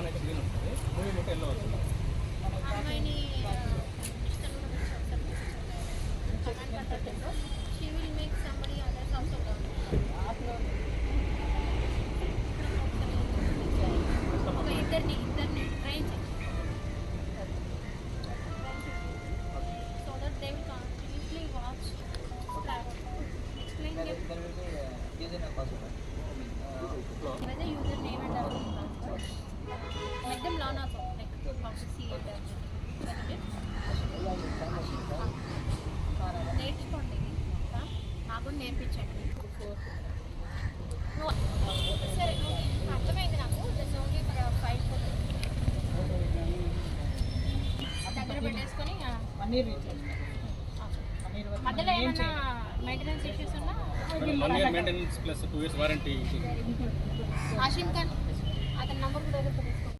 on అయితే green వస్తుంది movie ముట్ట ఎల్లో వస్తుంది ఇద్దరిని ఇద్దరిని ట్రైన్ చేయి so that they will continuously watch explain Make them learn like how to నేర్చుకోండి నాకు నేర్పించండి సరే అర్థమైంది నాకు జస్ట్ ఓన్లీ ఇక్కడ ఫైవ్ దగ్గర పెట్టేసుకొని మధ్యలో మెయింటెనెన్స్ ఇష్యూస్ ఉన్నా maintenance plus two years warranty Ashin Khan